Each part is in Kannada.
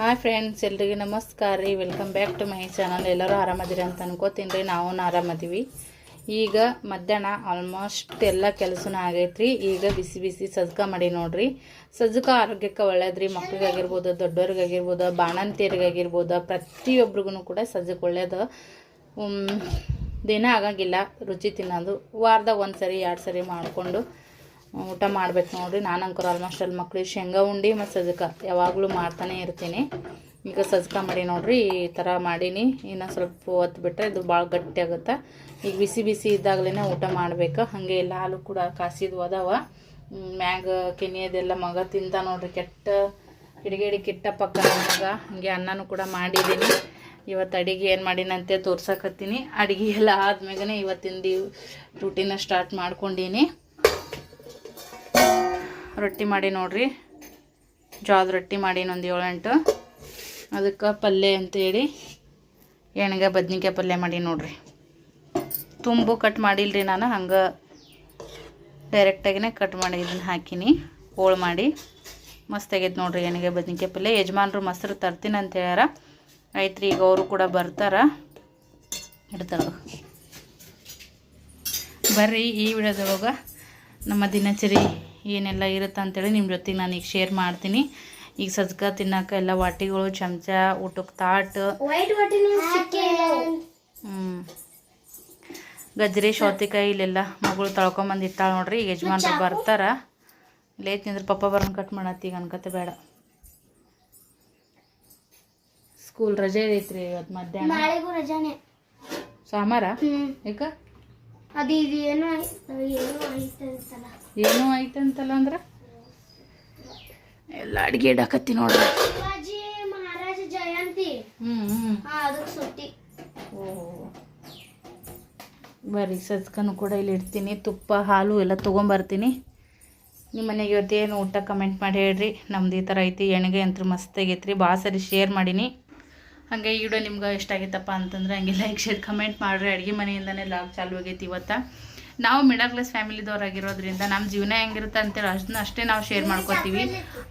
ಹಾಯ್ ಫ್ರೆಂಡ್ಸ್, ಎಲ್ರಿಗೆ ನಮಸ್ಕಾರ ರೀ. Welcome back to my channel ಎಲ್ಲರೂ ಆರಾಮದಿರಿ ಅಂತ ಅನ್ಕೋತೀನಿ ರೀ. ನಾವು ಆರಾಮದೀವಿ. ಈಗ ಮಧ್ಯಾಹ್ನ ಆಲ್ಮೋಸ್ಟ್ ಎಲ್ಲ ಕೆಲಸನೂ ಆಗೈತ್ರಿ. ಈಗ ಬಿಸಿ ಬಿಸಿ ಸಜ್ಜಕ ಮಾಡಿ ನೋಡ್ರಿ. ಸಜ್ಜಕ ಆರೋಗ್ಯಕ್ಕೆ ಒಳ್ಳೇದ್ರಿ. ಮಕ್ಳಿಗಾಗಿರ್ಬೋದು ದೊಡ್ಡವ್ರಿಗಾಗಿರ್ಬೋದು ಬಾಣಂತಿಯರಿಗಾಗಿರ್ಬೋದು ಪ್ರತಿಯೊಬ್ರಿಗೂ ಕೂಡ ಸಜ್ಜಕ್ಕೆ ಒಳ್ಳೇದು. ದಿನ ಆಗಂಗಿಲ್ಲ. ರುಚಿ ತಿನ್ನೋದು. ವಾರದಾಗ ಒಂದು ಸರಿ ಎರಡು ಸರಿ ಮಾಡಿಕೊಂಡು ಊಟ ಮಾಡ್ಬೇಕು ನೋಡ್ರಿ. ನಾನು ಅಂಕರ್ ಆಲ್ಮೋಸ್ಟ್ ಅಲ್ಲಿ ಮಕ್ಳಿಗೆ ಶೇಂಗಾ ಉಂಡಿ ಮತ್ತು ಸಜ್ಕ. ಯಾವಾಗಲೂ ಮಾಡ್ತಾನೆ ಇರ್ತೀನಿ. ಈಗ ಸಜ್ಕ ಮಾಡಿ ನೋಡ್ರಿ, ಈ ಥರ ಮಾಡೀನಿ. ಇನ್ನು ಸ್ವಲ್ಪ ಹೊತ್ತು ಬಿಟ್ಟರೆ ಇದು ಭಾಳ ಗಟ್ಟಿ ಆಗುತ್ತೆ. ಈಗ ಬಿಸಿ ಬಿಸಿ ಇದ್ದಾಗಲೇ ಊಟ ಮಾಡ್ಬೇಕು. ಹಾಗೆ ಎಲ್ಲ ಹಾಲು ಕೂಡ ಕಾಸಿದ್ವು ಅದಾವ ಮ್ಯಾಗ ಕೆನಿಯದೆಲ್ಲ ಮಗ ತಿಂತ ನೋಡ್ರಿ. ಕೆಟ್ಟ ಹಿಡಿಗೇಡಿ ಕೆಟ್ಟ ಪಕ್ಕ ಮಗ. ಹಾಗೆ ಅನ್ನನೂ ಕೂಡ ಮಾಡಿದ್ದೀನಿ ಇವತ್ತು ಅಡಿಗೆ ಏನು ಮಾಡೀನಂತೆ ತೋರ್ಸಕತ್ತೀನಿ. ಅಡಿಗೆ ಎಲ್ಲ ಆದ್ಮೇಲೆ ದಿ ರೂಟೀನ ಸ್ಟಾರ್ಟ್ ಮಾಡ್ಕೊಂಡೀನಿ. ರೊಟ್ಟಿ ಮಾಡಿ ನೋಡ್ರಿ. ಜೋಳದ ರೊಟ್ಟಿ ಮಾಡೀನಿ ಒಂದು ಏಳೆಂಟು ಅದಕ್ಕೆ ಪಲ್ಯ ಅಂತೇಳಿ ಎಣ್ಗೆ ಬದ್ನಿಕಾಯಿ ಪಲ್ಯ ಮಾಡಿ ನೋಡ್ರಿ. ತುಂಬು ಕಟ್ ಮಾಡಿಲ್ರಿ ನಾನು, ಹಂಗೆ ಡೈರೆಕ್ಟಾಗಿನೇ ಕಟ್ ಮಾಡಿ ಇದನ್ನ ಹಾಕಿನಿ, ಹೋಳು ಮಾಡಿ. ಮಸ್ತ್ ತೆಗೆದು ನೋಡ್ರಿ ಎಣ್ಗೆ ಬದ್ನಿಕಾಯಿ ಪಲ್ಯ ಯಜಮಾನ್ರು ಮೊಸರು ತರ್ತೀನಿ ಅಂತ ಹೇಳ್ಯಾರ. ಆಯ್ತು ರೀ ಈಗ ಅವರು ಕೂಡ ಬರ್ತಾರ. ಇಡ್ತಾರ ಬರ್ರಿ ಈ ವಿಡಿಯೋದೊಳಗೆ ನಮ್ಮ ದಿನಚರಿ ಏನೆಲ್ಲ ಇರುತ್ತೆ ಅಂತೇಳಿ ನಿಮ್ಮ ಜೊತೆಗೆ ನಾನು ಈಗ ಶೇರ್ ಮಾಡ್ತೀನಿ. ಈಗ ಸಜ್ಕ ತಿನ್ನಕ್ಕೆ ಎಲ್ಲ ವಾಟಿಗಳು ಚಮಚ ಊಟಕ್ಕೆ ತಾಟ್. ಹ್ಞೂ ಗಜ್ರಿ ಸೌತೆಕಾಯಿ ಇಲ್ಲೆಲ್ಲ ಮಗಳು ತಳ್ಕೊಂಬಂದು ಇಟ್ಟಾಳ ನೋಡ್ರಿ ಈಗ ಯಜಮಾನ್ರು ಬರ್ತಾರ. ಲೇಟ್ ನಿಂದ್ರೆ ಪಪ್ಪ ಬರೋನ್ ಕಟ್ ಮಾಡತ್ತಿ ಈಗ ಅನ್ಕತೆ ಬೇಡ. ಸ್ಕೂಲ್ ರಜೆ ಐತ್ರಿ ಇವತ್ತು ಮಧ್ಯಾಹ್ನ. ಸಾಮಾರ ರಜಾನೆ. ಸೋಮವಾರ ಹ್ಮ್. ಯಾಕ ಅದು ಇದು ಏನೋ ಆಯ್ತು ಏನೋ ಐತೆ ಅಂತಲ್ಲ ಅಂದ್ರೆ? ಎಲ್ಲ ಅಡುಗೆ ಇಡಕತ್ತಿ ನೋಡ್ರಿ. ಮಹಾರಾಜ ಜಯಂತಿ. ಹ್ಞೂ ಹ್ಞೂ ಹಾ ಅದಕ್ಕೆ ಸುಟ್ಟಿ. ಓ ಬರ್ರಿ ಸಜ್ಕನು ಕೂಡ ಇಲ್ಲಿ ಇಡ್ತೀನಿ. ತುಪ್ಪ ಹಾಲು ಎಲ್ಲ ತೊಗೊಂಬರ್ತೀನಿ. ನಿಮ್ಮ ಮನೆಗೆ ಇವತ್ತು ಏನು ಊಟ ಕಮೆಂಟ್ ಮಾಡಿ ಹೇಳ್ರಿ. ನಮ್ದು ಈ ಥರ ಐತಿ ಎಣ್ಗೆ ಅಂತೂ ಮಸ್ತ್ ಆಗೈತ್ರಿ. ಭಾಳ ಸರಿ ಶೇರ್ ಮಾಡೀನಿ. ಹಾಗೆ ಈ ವಿಡಿಯೋ ನಿಮ್ಗೆ ಇಷ್ಟ ಆಗೈತಪ್ಪ ಅಂತಂದ್ರೆ ಹಂಗೆ ಲೈಕ್ ಶೇರ್ ಕಮೆಂಟ್ ಮಾಡಿರಿ. ಅಡುಗೆ ಮನೆಯಿಂದನೇ ಲಾಗ್ ಚಾಲು ಆಗೈತಿ ಇವತ್ತು. ನಾವು ಮಿಡಲ್ ಕ್ಲಾಸ್ ಫ್ಯಾಮಿಲಿದವ್ರಾಗಿರೋದ್ರಿಂದ ನಮ್ಮ ಜೀವನ ಹೆಂಗಿರುತ್ತೆ ಅಂತೇಳಿ ಅಷ್ಟನ್ನ ಅಷ್ಟೇ ನಾವು ಶೇರ್ ಮಾಡ್ಕೊತೀವಿ.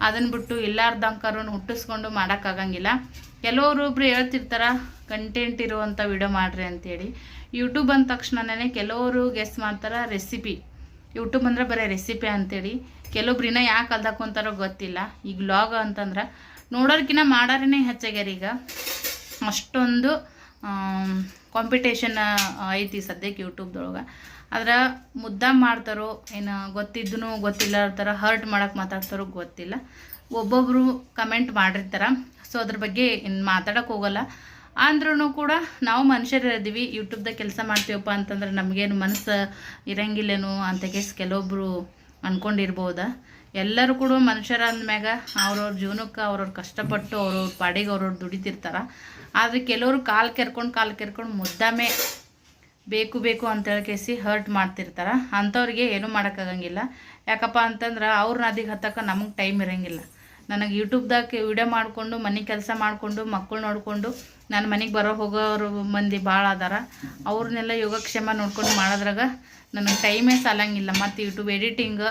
ಅದನ್ನ ಬಿಟ್ಟು ಎಲ್ಲಾರ್ದಂಕರೂ ಹುಟ್ಟಿಸ್ಕೊಂಡು ಮಾಡೋಕ್ಕಾಗಂಗಿಲ್ಲ ಕೆಲವರೊಬ್ರು ಹೇಳ್ತಿರ್ತಾರ ಕಂಟೆಂಟ್ ಇರುವಂಥ ವಿಡಿಯೋ ಮಾಡ್ರಿ ಅಂತೇಳಿ. ಯೂಟ್ಯೂಬ್ ಅಂದ ತಕ್ಷಣನೇ ಕೆಲವರು ಗೆಸ್ ಮಾಡ್ತಾರೆ ರೆಸಿಪಿ ಯೂಟ್ಯೂಬ್ ಅಂದ್ರೆ ಬರೀ ರೆಸಿಪಿ ಅಂತೇಳಿ. ಕೆಲವೊಬ್ರು ಇನ್ನೂ ಯಾಕೆ ಕಲ್ದಾಕೊಂತಾರೋ ಗೊತ್ತಿಲ್ಲ. ಈಗ ಬ್ಲಾಗ್ ಅಂತಂದ್ರೆ ನೋಡೋರ್ಕಿನ್ನ ಮಾಡೋರೇ ಹೆಚ್ಚಾಗ್ಯಾರ ಈಗ. ಅಷ್ಟೊಂದು ಕಾಂಪಿಟೇಷನ್ ಐತಿ ಸದ್ಯಕ್ಕೆ ಯೂಟ್ಯೂಬ್ದೊಳಗೆ ಆದ್ರೆ ಮುದ್ದಾ ಮಾಡ್ತಾರೋ ಏನು ಗೊತ್ತಿದ್ದೂ ಗೊತ್ತಿಲ್ಲ ಥರ ಹರ್ಟ್ ಮಾಡೋಕೆ ಮಾತಾಡ್ತಾರೋ ಗೊತ್ತಿಲ್ಲ. ಒಬ್ಬೊಬ್ಬರು ಕಮೆಂಟ್ ಮಾಡಿರ್ತಾರೆ. ಸೊ ಅದ್ರ ಬಗ್ಗೆ ಇನ್ನು ಮಾತಾಡೋಕೆ ಹೋಗಲ್ಲ. ಅಂದ್ರೂ ಕೂಡ ನಾವು ಮನುಷ್ಯರಿದ್ದೀವಿ ಯೂಟ್ಯೂಬ್ದಾಗ ಕೆಲಸ ಮಾಡ್ತೀವಪ್ಪ ಅಂತಂದ್ರೆ ನಮಗೇನು ಮನಸ್ಸು ಇರಂಗಿಲ್ಲೇನು ಅಂತ ಕೇಸ್ ಕೆಲವೊಬ್ಬರು ಅಂದ್ಕೊಂಡಿರ್ಬೋದ ಎಲ್ಲರೂ ಕೂಡ ಮನುಷ್ಯರ ಅಂದಮ್ಯಾಗ ಅವ್ರವ್ರ ಜೀವನಕ್ಕೆ ಅವ್ರವ್ರ ಕಷ್ಟಪಟ್ಟು ಅವ್ರವ್ರ ಪಾಡಿಗೆ ಅವ್ರವ್ರು ದುಡಿತಿರ್ತಾರೆ. ಆದರೆ ಕೆಲವರು ಕಾಲು ಕೆರ್ಕೊಂಡು ಕಾಲು ಕೆರ್ಕೊಂಡು ಮುದ್ದಾಮೆ ಬೇಕು ಬೇಕು ಅಂತೇಳಿ ಹೇಳ್ಕೇಸಿ ಹರ್ಟ್ ಮಾಡ್ತಿರ್ತಾರೆ. ಅಂಥವ್ರಿಗೆ ಏನೂ ಮಾಡೋಕ್ಕಾಗಂಗಿಲ್ಲ. ಯಾಕಪ್ಪ ಅಂತಂದ್ರೆ ಅವ್ರ ನದಿಗೆ ಹತ್ತಕ್ಕೆ ನಮಗೆ ಟೈಮ್ ಇರೋಂಗಿಲ್ಲ. ನನಗೆ ಯೂಟ್ಯೂಬ್ದಾಗ ವಿಡಿಯೋ ಮಾಡಿಕೊಂಡು, ಮನೆ ಕೆಲಸ ಮಾಡಿಕೊಂಡು ಮಕ್ಕಳು ನೋಡಿಕೊಂಡು, ನಾನು ಮನೆಗೆ ಬರೋ ಹೋಗೋರು ಮಂದಿ ಭಾಳ ಅದಾರ. ಅವ್ರನ್ನೆಲ್ಲ ಯೋಗಕ್ಷೇಮ ನೋಡ್ಕೊಂಡು ಮಾಡೋದ್ರಾಗ ನನಗೆ ಟೈಮೇ ಸಾಲಂಗಿಲ್ಲ. ಮತ್ತು ಯೂಟ್ಯೂಬ್ ಎಡಿಟಿಂಗ್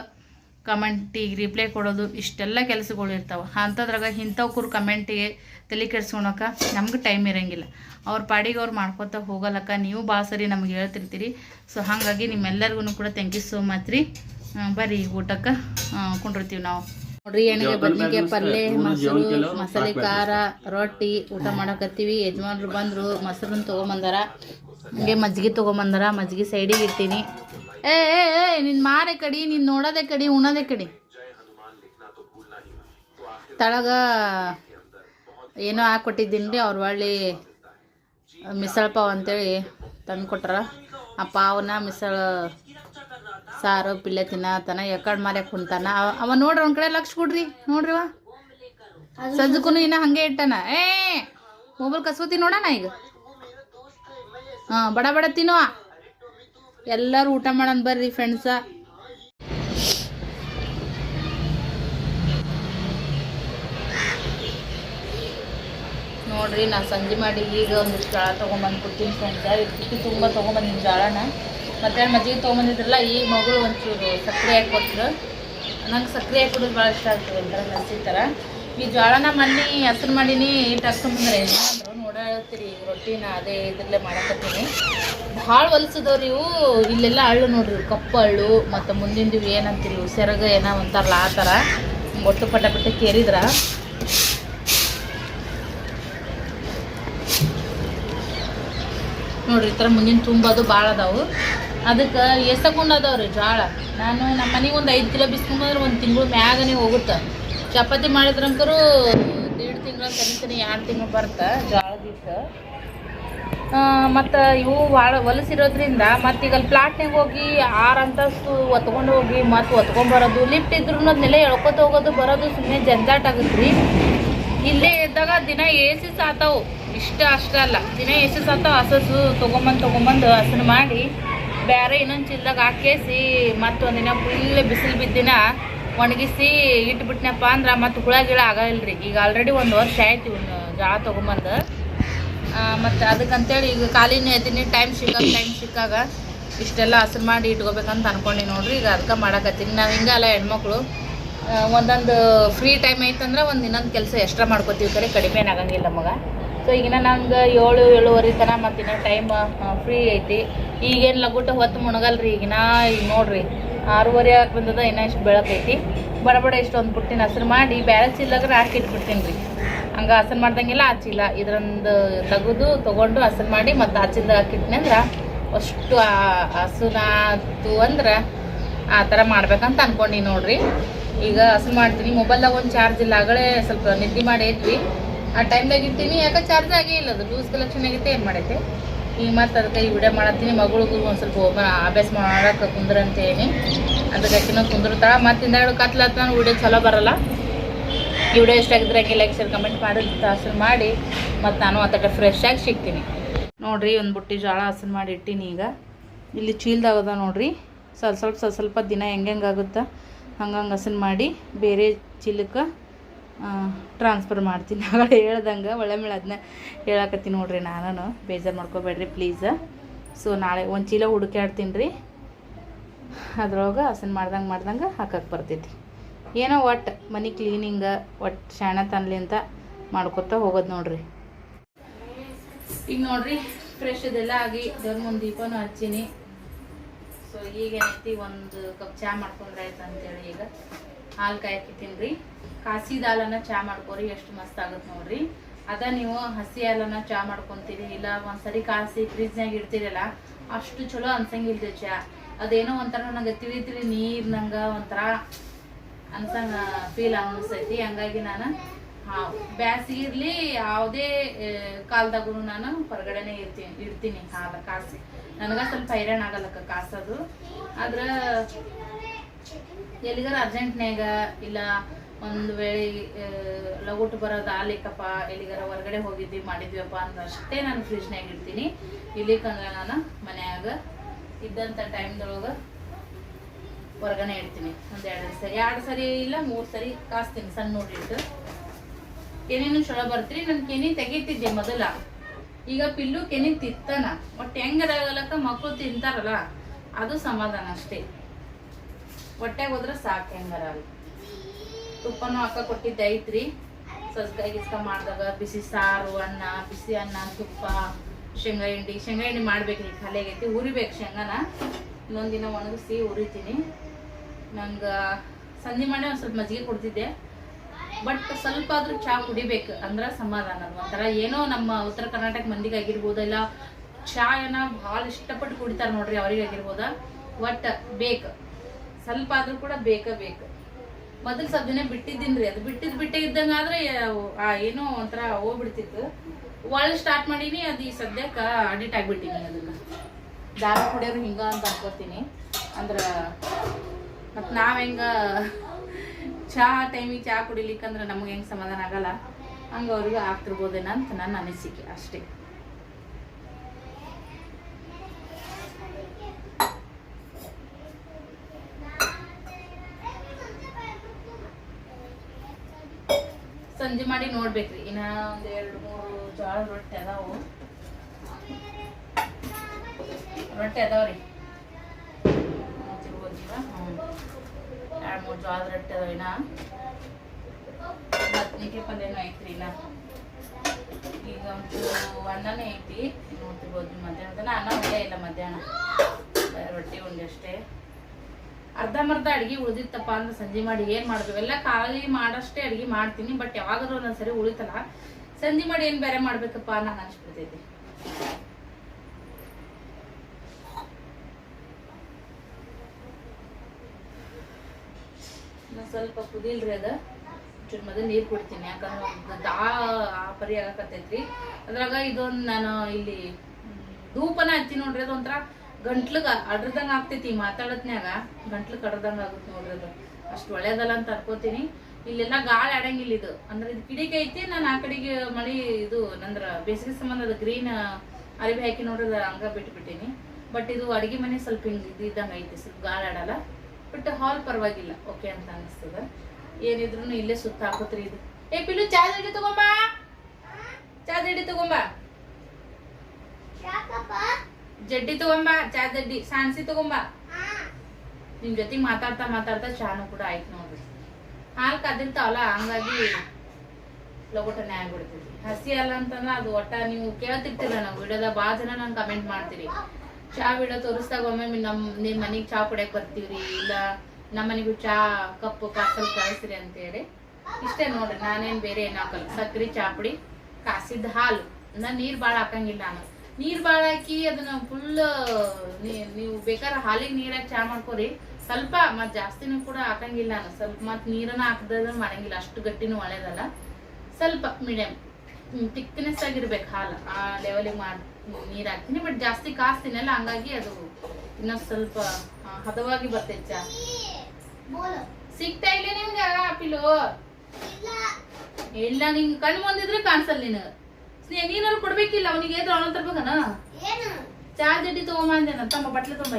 ಕಮೆಂಟಿಗೆ ರಿಪ್ಲೈ ಕೊಡೋದು ಇಷ್ಟೆಲ್ಲ ಕೆಲಸಗಳು ಇರ್ತಾವೆ. ಅಂಥದ್ರಾಗ ಇಂಥವ್ಕರು ಕಮೆಂಟಿಗೆ ತಲೆ ಕೆಡ್ಸ್ಕೊಳಕ್ಕೆ ನಮ್ಗೆ ಟೈಮ್ ಇರೋಂಗಿಲ್ಲ. ಅವ್ರ ಪಾಡಿಗೆ ಅವ್ರು ಮಾಡ್ಕೊತ ಹೋಗಲಕ್ಕ ನೀವು ಭಾಳ ಸರಿ ನಮ್ಗೆ ಹೇಳ್ತಿರ್ತೀರಿ. ಸೊ ಹಾಗಾಗಿ ನಿಮ್ಮೆಲ್ಲರಿಗೂ ಕೂಡ ಥ್ಯಾಂಕ್ ಯು ಸೋ ಮಚ್ ರೀ. ಬರ್ರಿ ಊಟಕ್ಕೆ ಕುಂಡಿರ್ತೀವಿ ನಾವು. ನೋಡ್ರಿ ಏನಿಗೆ ಬದ್ನಿಗೆ ಪಲ್ಯ ಮೊಸರು ಮಸಾಲೆ ಖಾರ ರೊಟ್ಟಿ ಊಟ ಮಾಡಕತ್ತೀವಿ. ಯಜಮಾನ್ರು ಬಂದರು ಮೊಸರನ್ನ ತೊಗೊಂಬಂದಾರ. ಹಂಗೆ ಮಜ್ಜಿಗೆ ತೊಗೊಂಬಂದಾರ. ಮಜ್ಜಿಗೆ ಸೈಡಿಗೆ ಇಟ್ಟೀನಿ. ಏ ಏ ಏ ನಿನ್ನ ಮಾರೆ ಕಡಿ, ನೀನು ನೋಡೋದೆ ಕಡಿ, ಉಣದೆ ಕಡಿ. ತಳಗ ಏನೋ ಹಾಕ್ಕೊಟ್ಟಿದ್ದೀನಿ ರೀ ಅವ್ರು ಒಳ್ಳೆ ಮಿಸಲ್ ಪಾವ್ ಅಂತೇಳಿ ತಂದು ಕೊಟ್ರ. ಆ ಪಾವನ ಮಿಸಳ ಸಾರು ಪಿಲ್ಲೆ ತಿನ್ನತನ ಎಕಡ್ ಮಾರ್ಯ ಕುಂತಾನ. ಅವ- ನೋಡ್ರಿ ಒಂದ್ ಕಡೆ ಲಕ್ಷ ಕೊಡ್ರಿ, ನೋಡ್ರಿ ಅವ. ಸಜ್ಜಕ್ಕೂ ಇನ್ನ ಹಂಗೆ ಇಟ್ಟನ. ಏ, ಮೊಬೈಲ್ ಕಸ್ಕೋತಿ ನೋಡಣ ಈಗ? ಹಾ, ಬಡ ಬಡ ತಿನ್ನುವ. ಎಲ್ಲರೂ ಊಟ ಮಾಡೋಣ ಬರ್ರಿ ಫ್ರೆಂಡ್ಸ ನೋಡ್ರಿ, ನಾ ಸಂಜೆ ಮಾಡಿ ಈಗ ಒಂದು ಜಾಳ ತೊಗೊಂಬಂದು ಕೊಡ್ತೀನಿ ಫ್ರೆಂಡ್ಸ ಇಷ್ಟು ತುಂಬ ತೊಗೊಂಬಂದಿನಿ ಜಾಳನ. ಮತ್ತೆ ಮಜ್ಜಿಗೆ ತೊಗೊಂಬಂದಿದ್ರಲ್ಲ, ಈ ಮಗಳು ಒಂಚೂರು ಸಕ್ಕರೆ ಹಾಕಿ ಕೊಟ್ಟರು ನಂಗೆ ಸಕ್ಕರೆ ಹಾಕಿ ಕೊಡೋದು ಭಾಳ ಇಷ್ಟ ಆಗ್ತದೆ ಒಂಥರ ನಸಿ ಥರ. ಈ ಜೋಳನ ಮನ್ನಿ ಹಸ್ರು ಮಾಡೀನಿ ಇಟ್ಟು ಹಾಕ್ಸ್ಕೊಂಬಂದ್ರೆ ನೋಡತ್ತೀರಿ ರೊಟ್ಟಿನ ಅದೇ ಇದ್ರಲ್ಲೇ ಮಾಡಕತ್ತೀನಿ ಭಾಳ ಹೊಲಸದವ್ರಿ ಇವು. ಇಲ್ಲೆಲ್ಲ ಹಳ್ಳು ನೋಡ್ರಿ ಕಪ್ಪು ಹಳ್ಳು, ಮತ್ತು ಮುಂದಿನ ಏನಂತೀರಿ ಇವು ಸೆರಗ ಏನೋ ಅಂತಾರಲ್ಲ ಆ ಥರ. ಒಟ್ಟು ಪಟ ಪಟ ಕೇರಿದ್ರ. ನೋಡ್ರಿ ಈ ಥರ ಮುಂದಿನ ತುಂಬೋದು ಭಾಳ ಅದಾವು. ಅದಕ್ಕೆ ಎಸಕೊಂಡು ಅದಾವ್ರಿ ಜ್ವಾಳ ನಾನು ನಮ್ಮ ಮನೆಗೆ ಒಂದು ಐದು ಕಿಲೋ ಬಿಸ್ಕೊಂಬಂದ್ರೆ ಒಂದು ತಿಂಗಳು ಮ್ಯಾಗನೇ ಹೋಗುತ್ತೆ. ಚಪಾತಿ ಮಾಡಿದ್ರಂಕರು ದೇಡ್ ತಿಂಗಳ ಕನಿತನಿ ಎರಡು ಮತ್ತು ಇವು ಭಾಳ ಹೊಲಸಿರೋದ್ರಿಂದ ಮತ್ತು ಈಗ ಅಲ್ಲಿ ಪ್ಲಾಟ್ನಾಗ ಹೋಗಿ ಆರು ಅಂತಸ್ತು ಒತ್ಕೊಂಡು ಹೋಗಿ, ಮತ್ತು ಒತ್ಕೊಂಬರೋದು ಲಿಫ್ಟ್ ಇದ್ರೂ ಅದನ್ನೆಲ್ಲ ಎಳ್ಕೊತ ಹೋಗೋದು, ಬರೋದು ಸುಮ್ಮನೆ ಜಂಜಾಟ ಆಗುತ್ತೆ ಇಲ್ಲೇ ಇದ್ದಾಗ ದಿನ ಏಸಿ ಸಾತಾವು, ಇಷ್ಟ ಅಷ್ಟ ಅಲ್ಲ. ದಿನ ಏಸಿ ಸಾತಾವು, ಹಸಸು ತೊಗೊಂಬಂದು ತೊಗೊಂಬಂದು ಹಸನು ಮಾಡಿ ಬೇರೆ ಇನ್ನೊಂದು ಚೀಲದಾಗ ಹಾಕೇಸಿ ಮತ್ತೊಂದಿನ ಫುಲ್ ಬಿಸಿಲು ಬಿದ್ದಿನ ಒಣಗಿಸಿ ಇಟ್ಬಿಟ್ನಪ್ಪ ಅಂದ್ರೆ ಮತ್ತು ಹುಳ ಗಿಳ ಆಗಲ್ಲ ರೀ ಈಗ ಆಲ್ರೆಡಿ ಒಂದು ವರ್ಷ ಆಯ್ತು ಇವ್ನು ಜಾ ತೊಗೊಂಬಂದು. ಮತ್ತು ಅದಕ್ಕಂತೇಳಿ ಈಗ ಖಾಲಿನೇ ಇದ್ದೀನಿ ಟೈಮ್ ಸಿಕ್ಕಾಗ ಟೈಮ್ ಸಿಕ್ಕಾಗ ಇಷ್ಟೆಲ್ಲ ಹಸಿರು ಮಾಡಿ ಇಟ್ಕೋಬೇಕಂತ ಅನ್ಕೊಂಡು ನೋಡ್ರಿ. ಈಗ ಅದಕ್ಕೆ ಮಾಡಕತ್ತೀನಿ. ನಾವು ಹಿಂಗಲ್ಲ ಹೆಣ್ಮಕ್ಳು. ಒಂದೊಂದು ಫ್ರೀ ಟೈಮ್ ಐತಂದ್ರೆ ಒಂದು ಇನ್ನೊಂದು ಕೆಲಸ ಎಕ್ಸ್ಟ್ರಾ ಮಾಡ್ಕೋತೀವಿ ಕರೆ. ಕಡಿಮೆ ಆಗಂಗಿಲ್ಲ ನಮಗೆ. ಸೊ ಈಗಿನ ನಂಗೆ ಏಳು, ಏಳುವರೆ ತನ ಮತ್ತು ಟೈಮ್ ಫ್ರೀ ಐತಿ. ಈಗೇನು ಲಗುಟ ಹೊತ್ತು ಮುಣಗಲ್ರಿ. ಈಗಿನ ಈಗ ನೋಡ್ರಿ. ಆರೂವರೆ ಆಗಿ ಬಂದದ ಇನ್ನೂ ಇಷ್ಟು ಬೆಳಕೈತಿ ಬಡ ಬಡ ಒಂದು ಪುಟ್ಟಿನ ಹಸಿರು ಮಾಡಿ, ಬ್ಯಾರೆ ಚೀಲದಾಗ ಹಾಕಿ ಇಟ್ಬಿಡ್ತೀನಿ ರೀ. ಹಂಗೆ ಹಸನ್ ಮಾಡ್ದಂಗೆಲ್ಲ ಆ ಚೀಲ, ಇದ್ರಂದು ತೆಗೆದು ತೊಗೊಂಡು ಹಸನ್ ಮಾಡಿ ಮತ್ತು ಆ ಚೀಲದಾಗ ಹಾಕಿಟ್ನಿ ಅಂದ್ರೆ, ಅಷ್ಟು ಹಸುನಾತು ಅಂದ್ರೆ ಆ ಥರ ಮಾಡ್ಬೇಕಂತ ಅನ್ಕೊಂಡು ನೋಡ್ರಿ. ಈಗ ಹಸನ್ ಮಾಡ್ತೀನಿ, ಮೊಬೈಲ್ದಾಗ ಒಂದು ಚಾರ್ಜ್ ಇಲ್ಲ, ಆಗಲೇ ಸ್ವಲ್ಪ ನಿದ್ದೆ ಮಾಡಿ ಆ ಟೈಮ್ದಾಗ ಇರ್ತೀನಿ ಯಾಕೆ ಚಾರ್ಜ್ ಆಗೇ ಇಲ್ಲ ಅದು, ಲೂಸ್ ಕಲೆಕ್ಷನ್ ಆಗೈತೆ, ಏನು ಮಾಡೈತೆ? ಈಗ ಮತ್ತೆ ಅದಕ್ಕೆ ಈ ವಿಡಿಯೋ ಮಾಡತ್ತೀನಿ. ಮಗಳಿಗೂ ಒಂದು ಸ್ವಲ್ಪ ಹೋಗ ಅಭ್ಯಾಸ ಮಾಡಕ್ಕೆ ಕುಂದ್ರಂತೇನಿ ಅದಕ್ಕೆ ಆಕಿನೂ ಕುಂದಿರ್ತಾಳ ಮತ್ತು ಹಿಂದಗಡೆ ಕತ್ಲತ್ತ ನಾನು ವಿಡಿಯೋ ಚಲೋ ಬರಲ್ಲ. ಈ ವಿಡಿಯೋ ಇಷ್ಟ ಆಗಿದ್ರೆ ಹಾಕಿ ಲೈಕ್ ಶೇರ್ ಕಮೆಂಟ್ ಮಾಡಿ ಹಸನ್ ಮಾಡಿ. ಮತ್ತು ನಾನು ಅದಕ್ಕೆ ಫ್ರೆಶ್ ಆಗಿ ಸಿಗ್ತೀನಿ. ನೋಡಿರಿ, ಒಂದು ಬುಟ್ಟಿ ಜೋಳ ಹಸನ್ ಮಾಡಿ ಇಟ್ಟೀನಿ ಈಗ. ಇಲ್ಲಿ ಚೀಲ್ದಾಗದ ನೋಡಿರಿ. ಸ್ವಲ್ಪ ಸ್ವಲ್ಪ ಸ್ವಲ್ಪ ಸ್ವಲ್ಪ ದಿನ ಹೆಂಗೆ ಆಗುತ್ತಾ? ಹಂಗಂಗೆ ಹಸನ್ ಮಾಡಿ ಬೇರೆ ಚೀಲಕ್ಕೆ ಟ್ರಾನ್ಸ್ಫರ್ ಮಾಡ್ತೀನಿ. ಆಗ ಹೇಳ್ದಂಗೆ, ಒಳ್ಳೆ ಮೇಲೆ ಅದನ್ನ ಹೇಳಕತ್ತೀನಿ ನೋಡ್ರಿ ನಾನು ಬೇಜಾರು ಮಾಡ್ಕೋಬೇಡ್ರಿ ಪ್ಲೀಸ್ ಸೊ ನಾಳೆ ಒಂದು ಚೀಲ ಹುಡುಕಾಡ್ತೀನಿ ರೀ. ಅದ್ರೊಳಗೆ ಹಸನ್ ಮಾಡ್ದಂಗೆ ಮಾಡ್ದಂಗೆ ಹಾಕಕ್ಕೆ ಬರ್ತೈತಿ. ಏನೋ ಒಟ್ಟು ಮನೆ ಕ್ಲೀನಿಂಗ ಒಟ್ಟು ಶಾಣ ತನ್ಲಿ ಅಂತ ಮಾಡ್ಕೊತ ಹೋಗೋದು ನೋಡ್ರಿ. ಈಗ ನೋಡ್ರಿ ಫ್ರೆಶ್ ಇದೆಲ್ಲ ಆಗಿ ದೇವ್ರ ಮುಂದೆ ದೀಪನೂ ಹಚ್ಚೀನಿ. ಸೊ ಈಗ ಏನೈತಿ, ಒಂದು ಕಪ್ ಚಹಾ ಮಾಡ್ಕೊಂಡ್ರೆ ಆಯ್ತು ಅಂತೇಳಿ ಈಗ. ಹಾಲು ಕಾಯಕ್ಕೆ ತಿನ್ರಿ. ಕಾಸಿದ ಹಾಲನ್ನ ಚಾ ಮಾಡ್ಕೋರಿ, ಎಷ್ಟು ಮಸ್ತ್ ಆಗುತ್ತೆ ನೋಡ್ರಿ. ಅದ ನೀವು ಹಸಿ ಹಾಲನ್ನ ಚಾ ಮಾಡ್ಕೊಂತೀರಿ, ಇಲ್ಲ ಒಂದ್ಸರಿ ಕಾಸಿ ಫ್ರಿಜ್ನಾಗ ಇಡ್ತೀರಲ್ಲ, ಅಷ್ಟು ಚಲೋ ಅನ್ಸಂಗಿಲ್ಲ ಚಹಾ ಅದೇನೋ ಒಂಥರ ನಂಗೆ ತಿಳಿ ತಿಳಿ ನೀರ್ ನಂಗ ಒಂಥರ ಅನ್ಸಂಗ ಫೀಲ್ ಅನ್ನಿಸ್ತೈತಿ. ಹಂಗಾಗಿ ನಾನು ಬ್ಯಾಸಿಗೆ ಇರ್ಲಿ, ಯಾವುದೇ ಕಾಲದಾಗೂ ನಾನು ಹೊರಗಡೆನೆ ಇರ್ತೀನಿ ಇಡ್ತೀನಿ ಹಾಲು ಕಾಸಿ. ನನಗ ಸ್ವಲ್ಪ ಹೈರಾಣ ಆಗಲ್ಲಕ್ಕ ಕಾಸದು. ಆದ್ರ ಎಲ್ಲಿಗಾರ ಅರ್ಜೆಂಟ್ನ್ಯಾಗ ಇಲ್ಲ, ಒಂದು ವೇಳೆ ಲಗುಟ್ ಬರೋದು ಆಲಿಕ್ಕಪ್ಪ ಎಲ್ಲಿಗಾರ ಹೊರಗಡೆ ಹೋಗಿದ್ವಿ, ಮಾಡಿದ್ವಿಯಪ್ಪ ಅಂತ ಅಷ್ಟೇ ನಾನು ಫ್ರಿಜ್ನಾಗ ಇಡ್ತೀನಿ ಇಲ್ಲಿಕಂದ್ರೆ ನಾನು ಮನ್ಯಾಗ ಇದ್ದಂಥ ಟೈಮ್ದೊಳಗೆ ಹೊರಗನೆ ಇಡ್ತೀನಿ ಒಂದು ಎರಡು ಸರಿ ಎರಡು ಸರಿ ಇಲ್ಲ, ಮೂರು ಸರಿ ಕಾಸ್ತೀನಿ ಸಣ್ಣ ನೋಡಿಟ್ಟು. ಕೆನಿನೂ ಚಲೋ ಬರ್ತೀರಿ, ನಾನು ಕೆನಿ ತೆಗಿತಿದ್ದೆ ಮೊದಲ. ಈಗ ಪಿಲ್ಲು ಕೆನಿ ತಿತ್ತಾನ. ಒಟ್ಟು ಹೆಂಗದಾಗಲಕ್ಕ ಮಕ್ಕಳು ತಿಂತಾರಲ್ಲ, ಅದು ಸಮಾಧಾನ ಅಷ್ಟೇ. ಹೊಟ್ಟೆಗೆ ಹೋದ್ರೆ ಸಾಕು ಹೆಂಗಾರ ತುಪ್ಪನೂ ಹಾಕ ಕೊಟ್ಟಿದ್ದೆ ಐತ್ರಿ. ಸಸ್ಕಾಯಿ ಗಿಸ್ಕ ಮಾಡಿದಾಗ ಬಿಸಿ ಸಾರು, ಅನ್ನ, ಬಿಸಿ ಅನ್ನ, ತುಪ್ಪ, ಶೇಂಗಾ ಹಿಂಡಿ. ಶೇಂಗಾ ಹಿಂಡಿ ಮಾಡ್ಬೇಕ್ರಿ ಖಾಲಿ ಉರಿಬೇಕು ಶೇಂಗಾನ. ಇನ್ನೊಂದು ದಿನ ಒಣಗಿಸಿ ಉರಿತೀನಿ. ನಂಗೆ ಸಂಧಿ ಮಾಡಿ ಒಂದು ಸ್ವಲ್ಪ ಮಜ್ಜಿಗೆ ಕೊಡ್ತಿದ್ದೆ ಬಟ್ ಸ್ವಲ್ಪ ಆದ್ರೂ ಚಹಾ ಕುಡಿಬೇಕು ಅಂದ್ರೆ ಸಮಾಧಾನ ಒಂಥರ ಏನೋ ನಮ್ಮ ಉತ್ತರ ಕರ್ನಾಟಕ ಮಂದಿಗೆ ಆಗಿರ್ಬೋದು, ಇಲ್ಲ ಚಾಯನ ಭಾಳ ಇಷ್ಟಪಟ್ಟು ಕುಡಿತಾರೆ ನೋಡ್ರಿ ಅವ್ರಿಗೆ ಆಗಿರ್ಬೋದ. ಒಟ್ ಬೇಕು. ಸ್ವಲ್ಪ ಆದ್ರೂ ಕೂಡ ಬೇಕ ಬೇಕು. ಮೊದಲು ಸ್ವಲ್ಪ ದಿನ ಬಿಟ್ಟಿದ್ದೀನಿ ರೀ ಅದು ಬಿಟ್ಟಿದ್ ಬಿಟ್ಟೆ ಇದ್ದಂಗೆ ಆದ್ರೆ ಏನೋ ಒಂಥರ ಹೋಗ್ಬಿಡ್ತಿತ್ತು. ಒಳ್ಳೆ ಸ್ಟಾರ್ಟ್ ಮಾಡೀನಿ, ಅದು ಈ ಸದ್ಯಕ್ಕೆ ಅಡಿಟ್ ಆಗಿಬಿಟ್ಟಿನಿ ಅದನ್ನ. ದಾರ ಕುಡಿಯೋರು ಹಿಂಗ ಅಂತ ಅನ್ಕೋತೀನಿ. ಅಂದ್ರೆ, ಮತ್ತು ನಾವು ಹೆಂಗ ಚಹಾ ಟೈಮಿಗೆ ಚಹಾ ಕುಡಿಲಿಕ್ಕಂದ್ರೆ ನಮ್ಗೆ ಹೆಂಗೆ ಸಮಾಧಾನ ಆಗಲ್ಲ, ಹಂಗೆ ಅವ್ರಿಗೆ ಆಗ್ತಿರ್ಬೋದೇನೋ ಅಂತ ನನ್ನ ಅನಿಸಿಕೆ ಅಷ್ಟೇ. ಸಂಜೆ ಮಾಡಿ ನೋಡ್ಬೇಕ್ರಿ. ಇನ್ನ ಒಂದ್ ಎರಡು, ಮೂರು ಜೋಳ ರೊಟ್ಟಿ ಅದಾವು. ರೊಟ್ಟಿ ಅದಾವ್ರಿ. ಎರಡು, ಮೂರು ಜೋಳದ ರೊಟ್ಟಿ ಅದಾವ ಇನ್ನ. ಬದ್ನಿಕಾಯಿ ಪಲ್ಯನೂ ಐತ್ರಿ ಇನ್ನ. ಈಗ ಒಂದು ಅನ್ನನೇ ಐತಿ. ನೋಡ್ತಿರ್ಬೋದು ಮಧ್ಯಾಹ್ನದ ಅನ್ನ ಉಂಡೆ ಇಲ್ಲ ಮಧ್ಯಾಹ್ನ. ರೊಟ್ಟಿ ಉಂಡೆ ಅಷ್ಟೇ. ಅರ್ಧಂಬರ್ಧ ಅಡ್ಗೆ ಉಳಿದಿತ್ತಪ್ಪ ಅಂದ್ರೆ ಸಂಜೆ ಮಾಡಿ ಏನ್ ಮಾಡಿದ್ವಿ ಎಲ್ಲ ಖಾಲಿ ಮಾಡಷ್ಟೇ ಅಡ್ಗೆ ಮಾಡ್ತೀನಿ ಬಟ್ ಯಾವಾಗಾದ್ರೂ ಒಂದೊಂದ್ಸರಿ ಉಳಿತಲ್ಲ. ಸಂಜೆ ಮಾಡಿ ಏನ್ ಬೇರೆ ಮಾಡ್ಬೇಕಪ್ಪ ನಾನು ಅನ್ಸ್ಬಿಡ್ತೈತಿ. ಸ್ವಲ್ಪ ಕುದಿಲ್ರಿ ಅದ. ಚೂರು ಮೊದಲು ನೀರು ಕುಡ್ತೀನಿ, ಯಾಕಂದ್ರೆ ದಾ ಪರಿ ಆಗಕತ್ತೈತ್ರಿ. ಅದ್ರಾಗ ಇದೊಂದು ನಾನು ಇಲ್ಲಿ ಧೂಪನ ಹಚ್ಚಿ ನೋಡ್ರಿ ಅದು ಒಂಥರ ಗಂಟ್ಲಿಗೆ ಅಡ್ರದಂಗ ಆಗ್ತೈತಿ ಮಾತಾಡತ್ನ್ಯಾಗ ಗಂಟ್ಲು ಕಡ್ದಂಗ ಆಗುತ್ತೆ ನೋಡ್ರಿ ಅದು. ಅಷ್ಟು ಒಳ್ಳೇದಲ್ಲ ಅಂತ ಅನ್ಕೋತೀನಿ. ಇಲ್ಲೆಲ್ಲ ಗಾಳಿ ಆಡಂಗಿಲ್ಲ ಇದು. ಅಂದ್ರೆ ಇದು ಕಿಡಿಕೆ ಐತಿ, ನಾನು ಆ ಕಡೆಗೆ ಮಳಿ ಇದು ನಂದ್ರ ಬೇಸಿಗೆ ಸಂಬಂಧ ಗ್ರೀನ್ ಅರಿವೆ ಹಾಕಿ ನೋಡ್ರಿ ಹಂಗ ಬಿಟ್ಬಿಟ್ಟಿನಿ. ಬಟ್ ಇದು ಅಡಿಗೆ ಮನೆ ಸ್ವಲ್ಪ ಹಿಂಗ್ ಇದು ಇದ್ದಂಗ ಐತಿ, ಸ್ವಲ್ಪ ಗಾಳಿ ಆಡಲ್ಲ. ಬಟ್ ಹಾಲ್ ಪರವಾಗಿಲ್ಲ ಓಕೆ ಅಂತ ಅನಿಸ್ತದ. ಏನಿದ್ರು ಇಲ್ಲೇ ಸುತ್ತ ಹಾಕೋತ್ರಿ ಇದು. ಏ ಪಿಲು ಚಾ ಹಿಡಿ ತಗೊಂಬ. ಚಾ ಹಿಡಿ ತಗೊಂಬಾ. ಜಡ್ಡಿ ತಗೊಂಬ, ಚಾ ಜಡ್ಡಿ, ಸಾನ್ಸಿ ತಗೊಂಬ. ನಿಮ್ ಜೊತೆಗೆ ಮಾತಾಡ್ತಾ ಮಾತಾಡ್ತಾ ಚಾನು ಕೂಡ ಆಯ್ತು ನೋಡ್ರಿ ಹಾಲು ಕದಿರ್ತಾವಲ್ಲ, ಹಂಗಾಗಿ ಲಗೋಟನೆ ಆಗ್ಬಿಡ್ತೈತಿ ಹಸಿ ಅಲ್ಲ ಅಂತಂದ್ರೆ ಅದು ಒಟ್ಟ ನೀವು ಕೇಳ್ತಿರ್ತೀರ ನಾವು ವಿಡಿಯೋದ ಭಾಳ ಜನ ನಾನು ಕಮೆಂಟ್ ಮಾಡ್ತೀರಿ. ಚಾ ವಿಡಿಯೋ ತೋರಿಸ್ದಾಗ ಒಮ್ಮೆ ನಮ್ ನಿಮ್ ಮನೆಗೆ ಚಾ ಕುಡಿಯಕ್ ಬರ್ತೀವ್ರಿ, ಇಲ್ಲ ನಮ್ಮ ಮನೆಗೂ ಚಾ ಕಪ್ಪು ಪಾರ್ಸಲ್ ಕಳಿಸ್ರಿ ಅಂತೇಳಿ. ಇಷ್ಟೇ ನೋಡ್ರಿ ನಾನೇನ್ ಬೇರೆ ಏನಾಕಲ್ ಸಕ್ರಿ, ಚಾಪುಡಿ, ಕಾಸಿದ ಹಾಲು. ನಾ ನೀರ್ ಭಾಳ ಹಾಕಂಗಿಲ್ಲ ನಾನು. ನೀರ್ ಭಾಳ ಹಾಕಿ ಅದನ್ನ ಫುಲ್ ನೀವು ಬೇಕಾದ್ರೆ ಹಾಲಿಗೆ ನೀರ್ ಹಾಕಿ ಚಾ ಮಾಡ್ಕೋರಿ. ಸ್ವಲ್ಪ ಮತ್ ಜಾಸ್ತಿನೂ ಕೂಡ ಹಾಕಂಗಿಲ್ಲ ಸ್ವಲ್ಪ ಮತ್ ನೀರನ್ನ ಹಾಕದ ಮಾಡಂಗಿಲ್ಲ. ಅಷ್ಟು ಗಟ್ಟಿನೂ ಒಳ್ಳೇದಲ್ಲ. ಸ್ವಲ್ಪ ಮೀಡಿಯಂ ತಿಕ್ನೆಸ್ ಆಗಿರ್ಬೇಕು ಹಾಲು. ಆ ಲೆವೆಲಿಗೆ ಮಾಡಿ ನೀರ್ ಹಾಕ್ತೀನಿ. ಬಟ್ ಜಾಸ್ತಿ ಕಾಸ್ತೀನಲ್ಲ ಹಂಗಾಗಿ ಅದು ಇನ್ನೊಂದ್ ಸ್ವಲ್ಪ ಹದವಾಗಿ ಬರ್ತೈತೆ ಚಾ. ಸಿಗ್ತಾ ಇಲ್ಲ ನಿಮ್ಗೆ ಪಿಲು ಇಲ್ಲ. ಇಲ್ಲ ನಿಂಗ್ ಕಣ್ ಬಂದಿದ್ರೆ ಕಾಣಿಸಲ್ಲ ನೀನು. ನೀನಾರು ಕೊಡ್ಬೇಕಿಲ್ಲ ಅವನಿಗೆ ಏದ್ರ ಅವನ ತರ್ಬೇಕನ? ಚಾರ್ಜ್ ಚಾ ಜಡ್ಡಿ ತಗೊಂಬ ಅಂದೇನ ತಮ್ಮ ಬಟ್ಲೆ ತುಂಬ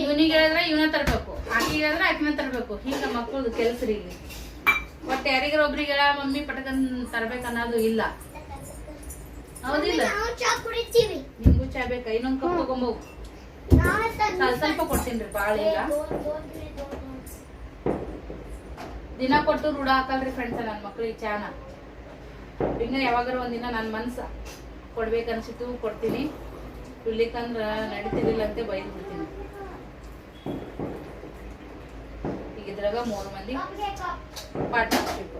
ಇವನಿಗೆ ಹೇಳಿದ್ರೆ ಇವನ ತರಬೇಕು ಆಕಿಗೆ ಹೇಳಿದ್ರೆ ಆಕಿನ ತರಬೇಕು ಹಿಂಗ ಮಕ್ಕಳದು ಕೆಲ್ಸರಿಗೆ. ಒಟ್ಟು ಯಾರಿಗಾರ ಒಬ್ರಿಗೆ ಹೇಳ ಮಮ್ಮಿ ಪಟಕನ್ ತರ್ಬೇಕು ಅನ್ನೋದು ಇಲ್ಲ. ಹೌದಿಲ್ಲ? ನಿಮ್ಗೂ ಚಾ ಬೇಕಾ? ಇನ್ನೊಂದು ಕಪ್ ತಗೊಂಬೋಗು ನಾವು ಸ್ವಲ್ಪ ಕೊಡ್ತೀನಿ ಕೊಡ್ತೀನಿ ಭಾಳ ಇಲ್ಲ ದಿನ ಕೊಟ್ಟು ರೂಢ ಹಾಕಲ್ರಿ ಫ್ರೆಂಡ್ಸ್ ನನ್ನ ಮಕ್ಳಿಗೆ ಚಾನ. ಹಿಂಗ ಯಾವಾಗಾರ ಒಂದಿನ ನನ್ನ ಮನ್ಸ ಕೊಡ್ಬೇಕನ್ಸಿತ್ತು ಕೊಡ್ತೀನಿ. ಇರ್ಲಿಕ್ಕಂದ್ರ ನಡೀತಿರ್ಲಿಲ್ಲ ಅಂತ ಬೈದ್ಬಿಡ್ತೀನಿ. ಈಗ ಇದ್ರಾಗ ಮೂರು ಮಂದಿ ಪಾರ್ಟ್ನರ್ಶಿಪ್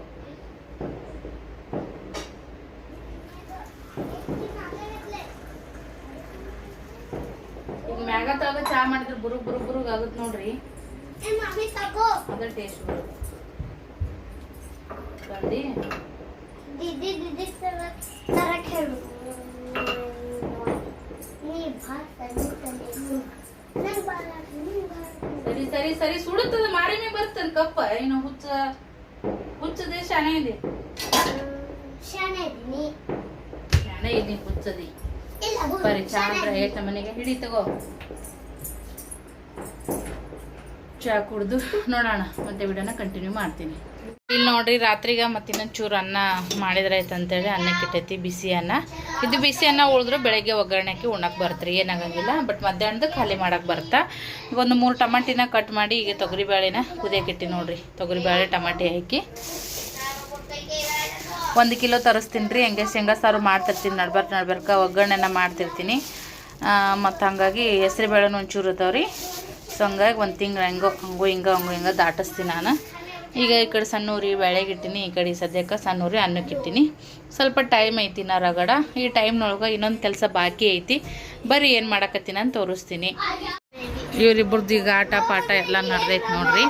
ಈಗ ಮ್ಯಾಗ ತಗ ಚಾ ಮಾಡಿದ್ರೆ ಬುರುಗ್ ಬುರುಗ್ ಬುರುಗ್ ಆಗುತ್ತೆ ನೋಡ್ರಿ. ಮಮ್ಮಿ ತಗೋ. ಅದ ಟೇಸ್ಟ್ ಬರುತ್ತೆ. ಬಂದು ದಿದಿ ದಿದಿ ತರಕ್ ಹೇಳು ನೀ ಭಾರತ ನನ್ ಭಾರತ ನೀ ಭಾರತ ಸರಿ ಸರಿ ಸರಿ. ಸುಡುತ್ತದ ಮಾಡಿನೇ ಬರ್ತದ ಕಪ್ಪ. ಏನು ಹುಚ್ಚ ಹುಚ್ಚದೆ ಶಾನೆ ಇದೆ ಶಾನೆ ಇದೀನಿ ಶಾನೆ ಇದೆ ಹುಚ್ಚದಿ. ಇಲ್ಲ ಗು- ಬರೀ ಚಾ ಶಾನೆ ಅಂದ್ರೆ ಮನೆಗೆ. ಹಿಡಿ ತಗೋ. ಚಾ ಕುಡ್ದು ನೋಡೋಣ. ಮತ್ತೆ ವಿಡಿಯೋನ ಕಂಟಿನ್ಯೂ ಮಾಡ್ತೀನಿ. ಇಲ್ಲಿ ನೋಡ್ರಿ, ರಾತ್ರಿಗೆ ಮತ್ತೆ ಇನ್ನೊಂಚೂರು ಅನ್ನ ಮಾಡಿದ್ರೆ ಆಯ್ತು ಅಂತೇಳಿ ಅನ್ನಕ್ಕೆ ಇಟ್ಟೈತಿ ಬಿಸಿ ಅನ್ನ. ಇದು ಬಿಸಿ ಅನ್ನ ಉಳಿದ್ರೆ ಬೆಳಗ್ಗೆ ಒಗ್ಗರಣೆ ಹಾಕಿ ಉಣ್ಣಕ್ಕೆ ಬರ್ತೀರಿ ಏನಾಗಂಗಿಲ್ಲ. ಬಟ್ ಮಧ್ಯಾಹ್ನದ ಖಾಲಿ ಮಾಡಕ್ಕೆ ಬರ್ತಾ ಒಂದು ಮೂರು ಟಮಾಟಿನ ಕಟ್ ಮಾಡಿ ಈಗ ತೊಗರಿಬೇಳೆನ ಕುದಿಯಕ್ಕೆ ಇಟ್ಟಿ ನೋಡ್ರಿ. ತೊಗರಿಬೇಳೆ ಟಮಾಟಿ ಹಾಕಿ. ಒಂದು ಕಿಲೋ ತರಿಸ್ತೀನಿ ರೀ, ಹೆಂಗೆ ಶೇಂಗಾ ಸಾರು ಮಾಡ್ತಿರ್ತೀನಿ, ನಡ್ಬರ್ಕ ನಡ್ಬರ್ಕ ಒಗ್ಗರಣೆನ ಮಾಡ್ತಿರ್ತೀನಿ. ಮತ್ತು ಹಂಗಾಗಿ ಹೆಸ್ರು ಬೇಳೆನೂ ಒಂಚೂರು ಇರ್ತಾವ್ರಿ ರೀ. ಸೊ ಹಂಗಾಗಿ ಒಂದು ತಿಂಗಳು ಹೆಂಗೋ, ಹಂಗೋ ಹಿಂಗೋ ಹಂಗೋ ಹಿಂಗೋ ದಾಟಿಸ್ತೀನಿ ನಾನು. ಈಗ ಈ ಕಡೆ ಸಣ್ಣೂರಿ ಬೇಳೆಗೆ ಇಟ್ಟೀನಿ, ಈ ಕಡೆ ಸದ್ಯಕ್ಕೆ ಸಣ್ಣೂರಿ ಅನ್ನಕ್ಕೆ ಇಟ್ಟಿನಿ. ಸ್ವಲ್ಪ ಟೈಮ್ ಐತಿ ನಾ ರಗಡ. ಈ ಟೈಮ್ನೊಳಗೆ ಇನ್ನೊಂದು ಕೆಲಸ ಬಾಕಿ ಐತಿ. ಬರ್ರಿ ಏನು ಮಾಡಕತ್ತೀನಿ ಅಂತ ತೋರಿಸ್ತೀನಿ. ಇವರಿಬ್ಬರದ್ದು ಈಗ ಆಟ ಪಾಠ ಎಲ್ಲ ನಡೆದೈತೆ ನೋಡ್ರಿ.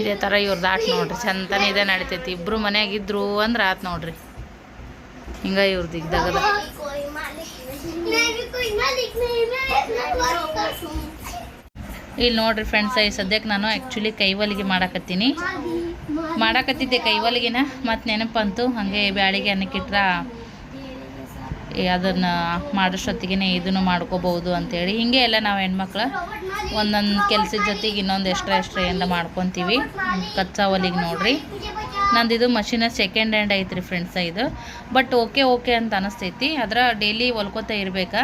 ಇದೇ ಥರ ಇವ್ರದ್ದು ಆಟ ನೋಡ್ರಿ. ಚಂದನೇ ಇದೇ ನಡಿತೈತಿ. ಇಬ್ಬರು ಮನ್ಯಾಗ ಇದ್ರು ಅಂದ್ರೆ ಆತ್ ನೋಡ್ರಿ. ಹಿಂಗ ಇವ್ರದ್ದು ಈಗ ದಗದ. ಇಲ್ಲಿ ನೋಡ್ರಿ ಫ್ರೆಂಡ್ಸ್ ಈ ಸದ್ಯಕ್ಕೆ ನಾನು ಆ್ಯಕ್ಚುಲಿ ಕೈವಲಿಗೆ ಮಾಡಾಕತ್ತೀನಿ. ಮಾಡಾಕತ್ತಿದ್ದೆ ಕೈವಲಿಗೆನ ಮತ್ತು ನೆನಪಂತು ಹಾಗೆ ಬ್ಯಾಳಿಗೆ ಅನ್ನಕ್ಕಿಟ್ರ ಅದನ್ನು ಮಾಡೋಷ್ಟೊತ್ತಿಗೆ ಇದನ್ನು ಮಾಡ್ಕೋಬೋದು ಅಂತೇಳಿ. ಹೀಗೆ ಎಲ್ಲ ನಾವು ಹೆಣ್ಮಕ್ಳು ಒಂದೊಂದು ಕೆಲ್ಸದ ಜೊತೆಗೆ ಇನ್ನೊಂದು ಎಕ್ಸ್ಟ್ರಾ ಎಕ್ಸ್ಟ್ರಾ ಎಲ್ಲ ಮಾಡ್ಕೊತೀವಿ. ಕಚ್ಚಾ ಒಲಿಗೆ ನೋಡ್ರಿ. ನಂದು ಇದು ಮಷಿನ ಸೆಕೆಂಡ್ ಹ್ಯಾಂಡ್ ಐತ್ರಿ ಫ್ರೆಂಡ್ಸ ಇದು. ಬಟ್ ಓಕೆ ಓಕೆ ಅಂತ ಅನಿಸ್ತೈತಿ. ಅದರ ಡೈಲಿ ಹೊಲ್ಕೋತಾ ಇರ್ಬೇಕಾ?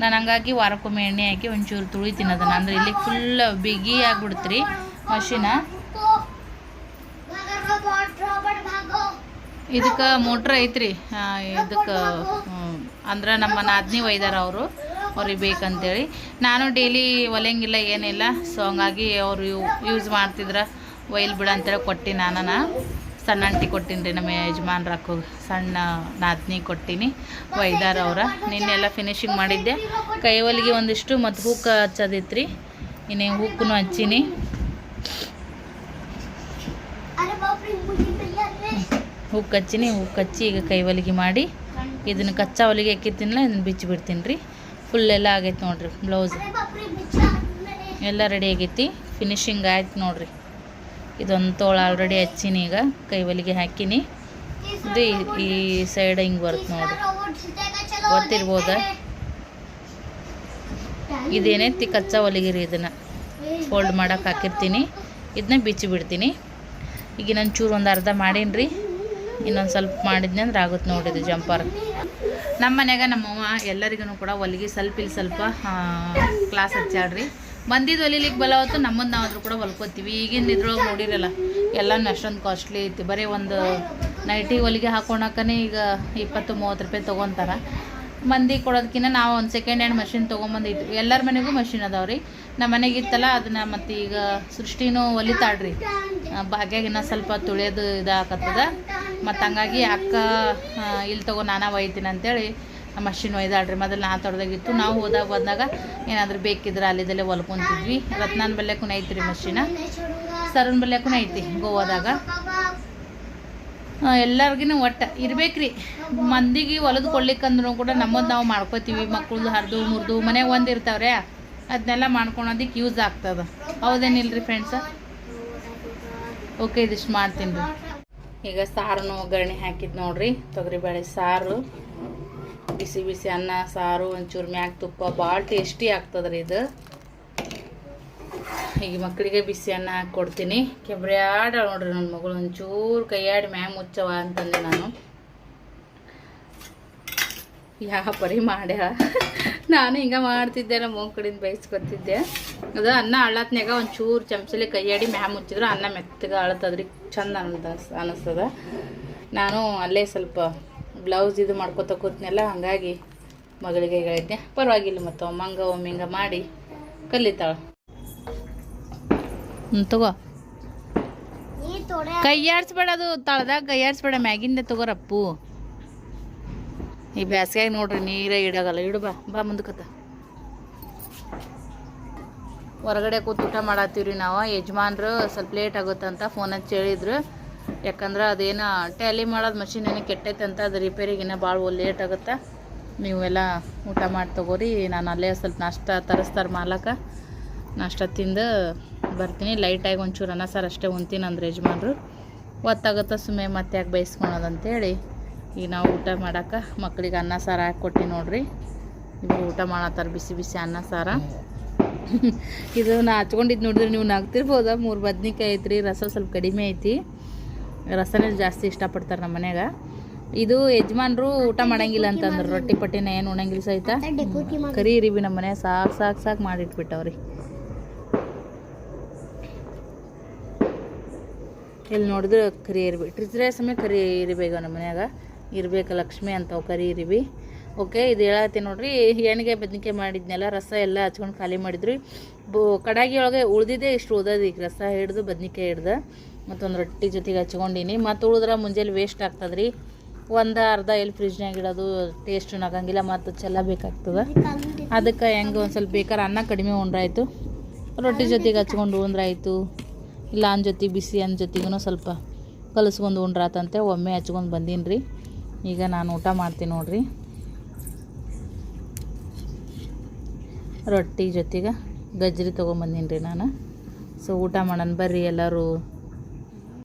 ನಾನು ಹಂಗಾಗಿ ವಾರಕ್ಕೊಮ್ಮೆ ಎಣ್ಣೆ ಹಾಕಿ ಒಂಚೂರು ತುಳಿತೀನಿ ಅದನ್ನು ಅಂದ್ರೆ ಇಲ್ಲಿ ಫುಲ್ ಬಿಗಿ ಆಗ್ಬಿಡ್ತು ಮಷಿನ ಇದಕ್ಕೆ ಮೋಟ್ರ್ ಐತ್ರಿ. ಇದಕ್ಕೆ ಅಂದ್ರೆ ನಮ್ಮ ನಾದ್ನಿ ಒಯ್ದಾರ ಅವರು, ಅವ್ರಿಗೆ ಬೇಕಂತೇಳಿ. ನಾನು ಡೈಲಿ ಒಲೆಂಗಿಲ್ಲ, ಏನಿಲ್ಲ. ಸೊ ಹಂಗಾಗಿ ಅವರು ಯೂಸ್ ಮಾಡ್ತಿದ್ರೆ. ಒಯ್ಲ್ ಬಿಡ ಅಂತೇಳಿ ಕೊಟ್ಟು ನಾನು ಸಣ್ಣ ಅಂಟಿ ಕೊಟ್ಟಿನಿ ರೀ, ನಮ್ಮ ಯಜಮಾನ್ರಕ್ಕೂ ಸಣ್ಣ ನಾದ್ನಿ ಕೊಟ್ಟಿನಿ, ವೈದಾರ್ ಅವರ. ನಿನ್ನೆಲ್ಲ ಫಿನಿಶಿಂಗ್ ಮಾಡಿದ್ದೆ. ಕೈವಲಿಗೆ ಒಂದಿಷ್ಟು ಮತ್ತು ಹೂಕ ಹಚ್ಚೋದಿತ್ತು ರೀ. ಇನ್ನೇ ಹೂಕೂ ಹಚ್ಚೀನಿ. ಹೂ ಹಚ್ಚೀನಿ ಹೂ ಹಚ್ಚಿ ಈಗ ಕೈ ಹೊಲಿಗೆ ಮಾಡಿ, ಇದನ್ನು ಕಚ್ಚಾ ಹೊಲಿಗೆ ಹಾಕಿತ್ತಿನಲ್ಲ ಇದನ್ನು ಬಿಚ್ಚಿ ಬಿಡ್ತೀನಿ ರೀ. ಫುಲ್ ಎಲ್ಲ ಆಗೈತೆ ನೋಡಿರಿ ಬ್ಲೌಸ್ ಎಲ್ಲ ರೆಡಿ ಆಗೈತಿ. ಫಿನಿಶಿಂಗ್ ಆಯ್ತು ನೋಡಿರಿ. ಇದೊಂದು ತೋಳು ಆಲ್ರೆಡಿ ಹಚ್ಚೀನಿ ಈಗ ಕೈವಲಿಗೆ ಹಾಕಿನಿ. ಇದು ಈ ಸೈಡ್ ಹಿಂಗೆ ಬರುತ್ತೆ ನೋಡಿ. ಗೊತ್ತಿರ್ಬೋದ? ಇದೇನೈತಿ ಕಚ್ಚಾ ಹೊಲಿಗಿರಿ ಇದನ್ನು. ಫೋಲ್ಡ್ ಮಾಡೋಕೆ ಹಾಕಿರ್ತೀನಿ. ಇದನ್ನ ಬಿಚ್ಚಿ ಬಿಡ್ತೀನಿ. ಈಗ ಇನ್ನೊಂದು ಚೂರು ಒಂದು ಅರ್ಧ ಮಾಡೀನಿ ಇನ್ನೊಂದು ಸ್ವಲ್ಪ ಮಾಡಿದ್ನಿ ಅಂದ್ರೆ ಆಗುತ್ತೆ ಇದು ಜಂಪರ್ ನಮ್ಮ ಮನ್ಯಾಗ ನಮ್ಮವ್ವ ಎಲ್ಲರಿಗೂ ಕೂಡ ಹೊಲಿಗೆ ಸ್ವಲ್ಪ ಇಲ್ಲಿ ಸ್ವಲ್ಪ ಕ್ಲಾಸ್ ಹಚ್ಚಾಡ್ರಿ ಮಂದಿದ್ದು ಹೊಲಿಲಿಕ್ಕೆ ಬಲ ಹೊತ್ತು ನಮ್ಮದು ನಾವಾದ್ರೂ ಕೂಡ ಹೊಲ್ಕೋತೀವಿ. ಈಗಿನ ಇದ್ರೊಳಗೆ ನೋಡಿರಲ್ಲ, ಎಲ್ಲನೂ ಅಷ್ಟೊಂದು ಕಾಸ್ಟ್ಲಿ ಐತಿ. ಬರೀ ಒಂದು ನೈಟಿ ಹೊಲಿಗೆ ಹಾಕೊಳಕನೇ ಈಗ ಇಪ್ಪತ್ತು, ಮೂವತ್ತು ರೂಪಾಯಿ ತೊಗೊತಾರ. ಮಂದಿ ಕೊಡೋದಕ್ಕಿಂತ ನಾವು ಒಂದು ಸೆಕೆಂಡ್ ಹ್ಯಾಂಡ್ ಮಷಿನ್ ತೊಗೊಂಬಂದಿದ್ವಿ. ಎಲ್ಲರ ಮನೆಗೂ ಮಷಿನ್ ರೀ ನಮ್ಮ ಮನೆಗೆ ಇತ್ತಲ್ಲ ಅದನ್ನು ಮತ್ತು ಈಗ ಸೃಷ್ಟಿನೂ ಹೊಲಿತಾಳ್ರಿ ಭಾಗ್ಯಾಗಿನ ಸ್ವಲ್ಪ ತುಳಿಯೋದು ಇದಾಕತ್ತದ. ಮತ್ತು ಹಂಗಾಗಿ ಅಕ್ಕ ಇಲ್ಲಿ ತಗೋ ನಾನಾ ಒಯ್ತೀನಿ ಅಂತೇಳಿ ನಮ್ಮ ಅಶ್ವಿನ ಒಯ್ದಾಳ್ರಿ, ಮೊದಲು ನಾ ತೊಡ್ದಾಗಿತ್ತು ನಾವು ಹೋದಾಗ ಹೋದಾಗ ಏನಾದರೂ ಬೇಕಿದ್ರೆ ಅಲ್ಲಿದಲ್ಲೇ ಹೊಲ್ಕೊಂತಿದ್ವಿ. ರತ್ನಾನ್ ಬಲ್ಯಕ್ಕೂ ಐತ್ರಿ ಮಷಿನ ಸರನ್ ಬಲ್ಯಕ್ಕೂ ಐತಿ ಗೋವಾದಾಗ. ಎಲ್ಲರಿಗೂ ಒಟ್ಟ. ಇರ್ಬೇಕ್ರಿ. ಮಂದಿಗೆ ಹೊಲದು ಕೊಡ್ಲಿಕ್ಕಂದ್ರು ಕೂಡ ನಮ್ಮದು ನಾವು ಮಾಡ್ಕೋತೀವಿ. ಮಕ್ಕಳದು ಹರಿದು, ಮುರಿದು ಮನೆಗೆ ಒಂದು ಇರ್ತಾವ್ರೆ ಅದನ್ನೆಲ್ಲ ಮಾಡ್ಕೊಳೋದಿಕ್ಕೆ ಯೂಸ್ ಆಗ್ತದೆ. ರೀ ಫ್ರೆಂಡ್ಸ ಓಕೆ ಇದಿಷ್ಟು ಮಾಡ್ತೀನಿ ರೀ. ಈಗ ಸಾರನ್ನು ಒಗ್ಗರಣೆ ಹಾಕಿದ್ದು ನೋಡ್ರಿ. ತೊಗರಿಬೇಳೆ ಸಾರು, ಬಿಸಿ ಬಿಸಿ ಅನ್ನ, ಸಾರು, ಒಂಚೂರು ಮ್ಯಾಗ ತುಪ್ಪ ಭಾಳ ಟೇಸ್ಟಿ ಆಗ್ತದ್ರಿ ಇದು. ಈಗ ಮಕ್ಕಳಿಗೆ ಬಿಸಿ ಅನ್ನ ಹಾಕಿ ಕೊಡ್ತೀನಿ. ಕೆಬ್ರ್ಯಾಡ ನೋಡ್ರಿ ನನ್ನ ಮಗಳು, ಒಂಚೂರು ಕೈಯಾಡಿ ಮ್ಯಾಗ ಮುಚ್ಚವ ಅಂತಂದೆ ನಾನು. ಯಾವ ಪರಿ ಮಾಡ್ಯಾಳ ನಾನು ಹಿಂಗೆ ಮಾಡ್ತಿದ್ದೆ ನಮ್ಮ ಮಗನ ಕಡೆಯಿಂದ ಬೈಸ್ಕೊತಿದ್ದೆ ಅದು ಅನ್ನ ಅಳತ್ನಾಗ ಒಂದು ಚೂರ್ ಚಮಚಲಿ ಕೈಯಾಡಿ ಮ್ಯಾಮ್ ಮುಚ್ಚಿದ್ರು ಅನ್ನ ಮೆತ್ತಗೆ ಅಳತದ್ರಿ ಚಂದ ಅಂತ ಅನ್ನಿಸ್ತದ ನಾನು ಅಲ್ಲೇ ಸ್ವಲ್ಪ ಬ್ಲೌಸ್ ಇದು ಮಾಡ್ಕೊತ ಕೂತ್ನೆಲ್ಲ ಹಾಗಾಗಿ ಮಗಳಿಗೆ ಹೇಳಿದ್ದೆ. ಪರವಾಗಿಲ್ಲ ಮತ್ತು ಮಂಗ ಒಮ್ಮಿಂಗ ಮಾಡಿ ಕಲಿತಾಳ. ಹ್ಞೂ ತಗೋ. ಕೈಯಾಡಿಸ್ಬೇಡ ಅದು ತಳದಾಗ ಕೈಯಾಡಿಸ್ಬೇಡ ಮ್ಯಾಗಿಂದ ತಗೋರಪ್ಪು. ಈ ಬ್ಯಾಸ್ಗ್ಯಾಗ ನೋಡ್ರಿ ನೀರೇ ಇಡಗಲ್ಲ ಇಡು ಬಾ ಬಾ ಮುಂದಕ್ಕತ್ತ ಹೊರಗಡೆ ಕೂತು ಊಟ ಮಾಡತ್ತೀವ್ರಿ ನಾವು. ಯಜಮಾನ್ರು ಸ್ವಲ್ಪ ಲೇಟ್ ಆಗುತ್ತಂತ ಫೋನ್ ಹಚ್ಚಿ ಹೇಳಿದ್ರು. ಯಾಕಂದ್ರೆ ಅದೇನೋ ಟ್ಯಾಲಿ ಮಾಡೋದು ಮಷಿನ್ ಏನೋ ಕೆಟ್ಟೈತೆ ಅಂತ ಅದು ರಿಪೇರಿಗೆ ಇನ್ನೂ ಭಾಳ ಲೇಟ್ ಆಗುತ್ತೆ. ನೀವೆಲ್ಲ ಊಟ ಮಾಡಿ ತಗೋರಿ. ನಾನು ಅಲ್ಲೇ ಸ್ವಲ್ಪ ನಾಷ್ಟ ತರಿಸ್ತಾರೆ ಮಾಲಕ. ನಾಷ್ಟ ತಿಂದು ಬರ್ತೀನಿ. ಲೈಟಾಗಿ ಒಂಚೂರು ಅನ್ನ ಸಾರು ಅಷ್ಟೇ ಉಣ್ತೀನಿ ಅಂದ್ರೆ ಯಜಮಾನ್ರು. ಒತ್ತಾಗುತ್ತೆ ಸುಮ್ಮನೆ ಮತ್ತೆ ಯಾಕೆ ಬೈಸ್ಕೊಳೋದಂತೇಳಿ ಈಗ ನಾವು ಊಟ ಮಾಡಕ್ಕೆ ಮಕ್ಕಳಿಗೆ ಅನ್ನ ಸಾರು ಹಾಕಿ ನೋಡ್ರಿ. ಇವರು ಊಟ ಮಾಡತ್ತಾರ, ಬಿಸಿ ಬಿಸಿ ಅನ್ನ ಸಾರ. ಇದು ನಾ ಹಚ್ಕೊಂಡಿದ್ದು ನೋಡಿದ್ರೆ ನೀವು ನಗ್ತಿರ್ಬೋದ? ಮೂರು ಬದ್ನಿಕಾಯಿ ಐತ್ರಿ, ರಸ ಸ್ವಲ್ಪ ಕಡಿಮೆ ಐತಿ. ರಸನೇ ಜಾಸ್ತಿ ಇಷ್ಟಪಡ್ತಾರೆ ನಮ್ಮ ಮನ್ಯಾಗ. ಇದು ಯಜಮಾನ್ರು ಊಟ ಮಾಡಂಗಿಲ್ಲ ಅಂತಂದ್ರೆ, ರೊಟ್ಟಿ ಪಟ್ಟಿನ ಏನು ಉಣಂಗಿಲ್ಲ ಸಹಿತ. ಕರಿ ಇರಿವಿ ನಮ್ಮ ಮನೆ ಸಾಕು ಸಾಕು ಸಾಕು ಮಾಡಿಟ್ಬಿಟ್ಟವ್ರಿ. ಇಲ್ಲಿ ನೋಡಿದ್ರೆ ಕರಿ ಇರ್ಬೇಕು ಟ್ರಿಜ್ರೆ ಸಮಯ ಕರಿ ಇರಬೇಕು ನಮ್ಮ ಮನ್ಯಾಗ. ಇರ್ಬೇಕು, ಲಕ್ಷ್ಮಿ ಅಂತವು ಕರಿ ಇರಿಬಿ ಓಕೆ ಇದು ಹೇಳತ್ತೀನಿ ನೋಡ್ರಿ ಎಣ್ಣೆಗೆ ಬದ್ನಿಕಾಯಿ ಮಾಡಿದ್ನೆಲ್ಲ ರಸ ಎಲ್ಲ ಹಚ್ಕೊಂಡು ಖಾಲಿ ಮಾಡಿದ್ರಿ. ಬೋ ಕಡಾಗಿ ಒಳಗೆ ಉಳ್ದಿದ್ದೆ ಇಷ್ಟು ಉಳ್ದದ ಈಗ ರಸ ಹಿಡ್ದು, ಬದ್ನಿಕಾಯಿ ಹಿಡ್ದು, ಮತ್ತೊಂದು ರೊಟ್ಟಿ ಜೊತೆಗೆ ಹಚ್ಕೊಂಡಿನಿ. ಮತ್ತು ಉಳಿದ್ರೆ ಮುಂಜಾನೆ ವೇಸ್ಟ್ ಆಗ್ತದ್ರಿ. ಒಂದು ಅರ್ಧ ಎಲ್ಲಿ ಫ್ರಿಜ್ನಾಗ ಇಡೋದು ಟೇಸ್ಟ್ ಆಗಂಗಿಲ್ಲ ಮತ್ತು ಚೆಲ್ಲ ಬೇಕಾಗ್ತದೆ. ಅದಕ್ಕೆ ಹೆಂಗೆ ಒಂದು ಸ್ವಲ್ಪ ಬೇಕಾದ್ರೆ ಅನ್ನ ಕಡಿಮೆ ಉಂಡ್ರಾಯ್ತು. ರೊಟ್ಟಿ ಜೊತೆಗೆ ಹಚ್ಕೊಂಡು ಉಂಡ್ರಾಯ್ತು. ಇಲ್ಲ ಅನ್ನ ಜೊತೆ, ಬಿಸಿ ಅನ್ನ ಜೊತೆಗೂ ಸ್ವಲ್ಪ ಕಲಿಸ್ಕೊಂಡು ಉಂಡ್ರಾತಂತೆ, ಒಮ್ಮೆ ಹಚ್ಕೊಂಡು ಬಂದೀನಿ ರೀ ಈಗ ನಾನು ಊಟ ಮಾಡ್ತೀನಿ ನೋಡ್ರಿ. ರೊಟ್ಟಿ ಜೊತೆಗೆ ಗಜ್ಜರಿ ತೊಗೊಂಬಂದೀನಿ ರೀ ನಾನು. ಸೊ ಊಟ ಮಾಡೋಣ ಬರ್ರಿ ಎಲ್ಲರೂ.